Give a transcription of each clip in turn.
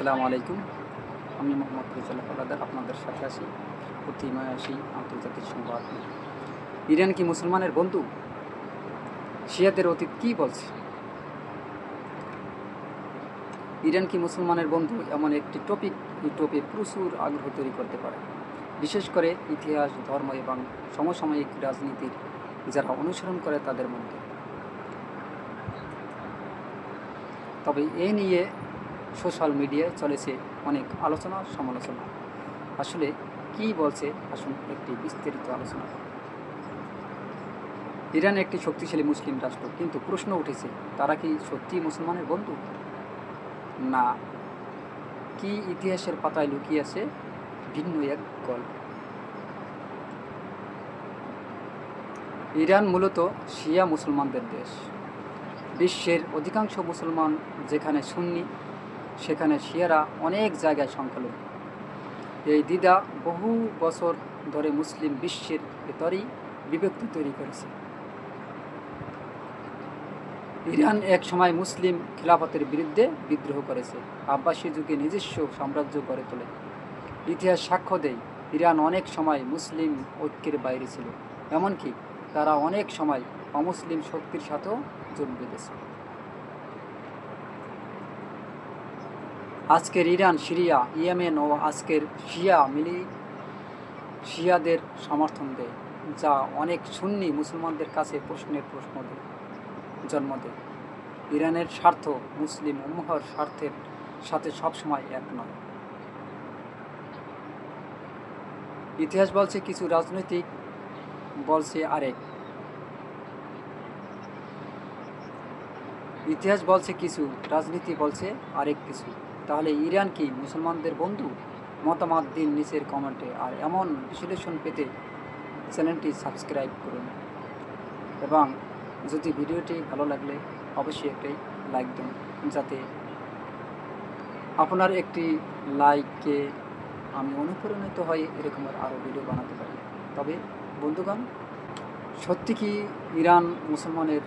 আসসালামু আলাইকুম। আমি মোহাম্মদ রিজাল হলাদার আপনাদের সাথে আছি। প্রতিময় আসি আন্তর্জাতিক সংবাদ। ইরান কি মুসলমানের বন্ধু? শিয়াদের অতীত কি বলছে? ইরান কি মুসলমানের বন্ধু? এমন একটি টপিক ইউটিউবে প্রচুর আগ্রহ তৈরি করতে পারে। বিশেষ করে ইতিহাস, ধর্ম এবং সমসাময়িক রাজনীতির যারা অনুসরণ করে তাদের মধ্যে। তবে এ নিয়ে সোশ্যাল মিডিয়ায় চলেছে অনেক আলোচনা, সমালোচনা। আসলে কি বলছে? আসুন একটি বিস্তারিত আলোচনা। ইরান একটি শক্তিশালী মুসলিম রাষ্ট্র, কিন্তু প্রশ্ন উঠেছে, তারা কি সত্যি মুসলমানের বন্ধু? না। কি ইতিহাসের পাতায় লুকিয়ে আছে ভিন্ন এক গল্প? ইরান মূলত শিয়া মুসলমানদের দেশ। বিশ্বের অধিকাংশ মুসলমান যেখানে সুন্নি সেখানে শিয়ারা অনেক জায়গায় সংখ্যালঘু। এই দ্বিধা বহু বছর ধরে মুসলিম বিশ্বের ভেতরেই বিভক্তি তৈরি করেছে। ইরান এক সময় মুসলিম খিলাফতের বিরুদ্ধে বিদ্রোহ করেছে। আব্বাসী যুগে নিজস্ব সাম্রাজ্য গড়ে তোলে। ইতিহাস সাক্ষ্য দেয়, ইরান অনেক সময় মুসলিম ঐক্যের বাইরে ছিল। এমনকি তারা অনেক সময় অমুসলিম শক্তির সাথেও জোট বেঁধেছে আজকের ইরান, সিরিয়া, ইয়েমেন ও আজকের শিয়া মিলি, শিয়াদের সমর্থন দেয়, যা অনেক সুন্নি মুসলমানদের কাছে প্রশ্নের প্রশ্ন দেয় জন্ম দেয়। ইরানের স্বার্থ মুসলিম উম্মহর স্বার্থের সাথে সবসময় এক নয়। ইতিহাস বলছে কিছু রাজনৈতিক বলছে আরেক। ইতিহাস বলছে কিছু, রাজনীতি বলছে আরেক কিছু। তাহলে ইরান কি মুসলমানদের বন্ধু? মতামত দিন নিচের কমেন্টে। আর এমন বিশ্লেষণ পেতে চ্যানেলটি সাবস্ক্রাইব করুন। এবং যদি ভিডিওটি ভালো লাগলে অবশ্যই একটি লাইক দিন, যাতে আপনার একটি লাইককে আমি অনুপ্রাণিত হয়ে এরকমের আরও ভিডিও বানাতে পারি। তবে, বন্ধুগণ, সত্যি কি ইরান মুসলমানের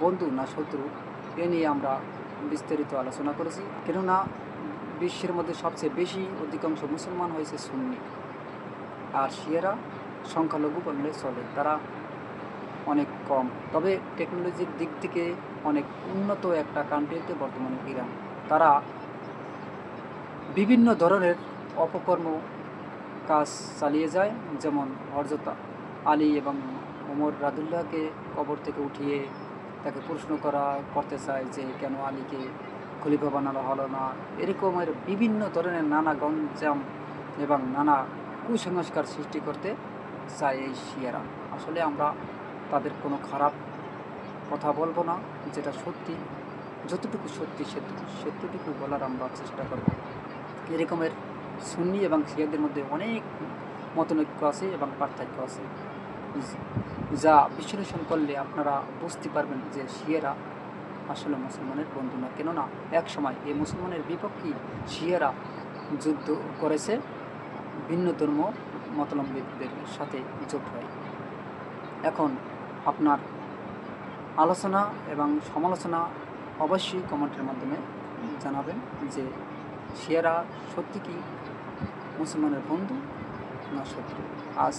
বন্ধু না শত্রু? এ নিয়ে আমরা বিস্তারিত আলোচনা করেছি। কেননা বিশ্বের মধ্যে সবচেয়ে বেশি অধিকাংশ মুসলমান হয়েছে সুন্নি। আর শিয়ারা সংখ্যালঘু বললে চলে। তারা অনেক কম। তবে টেকনোলজির দিক থেকে অনেক উন্নত একটা কান্ট্রিতে বর্তমানে ইরান। তারা বিভিন্ন ধরনের অপকর্ম কাজ চালিয়ে যায়, যেমন হরজতা আলী এবং ওমর রাদুল্লাহকে কবর থেকে উঠিয়ে তাকে প্রশ্ন করা, করতে চায় যে কেন আলীকে খলিফা বানানো হলো না? এরকমের বিভিন্ন ধরনের নানা গঞ্জাম এবং নানা কুসংস্কার সৃষ্টি করতে চায় এই শিয়ারা। আসলে আমরা তাদের কোনো খারাপ কথা বলব না, যেটা সত্যি, যতটুকু সত্যি সেটুকু বলার আমরা চেষ্টা করব। এরকমের সুন্নি এবং শিয়াদের মধ্যে অনেক মতনৈক্য আছে এবং পার্থক্য আছে। যা বিশ্লেষণ করলে আপনারা বুঝতে পারবেন যে শিয়েরা আসলে মুসলমানের বন্ধু না। কেননা, এক সময় এই মুসলমানের বিপক্ষে শিয়েরা যুদ্ধ করেছে, ভিন্ন ধর্ম মতলম্বীদের সাথে জোট হয় এখন আপনার আলোচনা এবং সমালোচনা অবশ্যই কমেন্টের মাধ্যমে জানাবেন যে শিয়ারা সত্যি কি মুসলমানের বন্ধু না শত্রু? আজ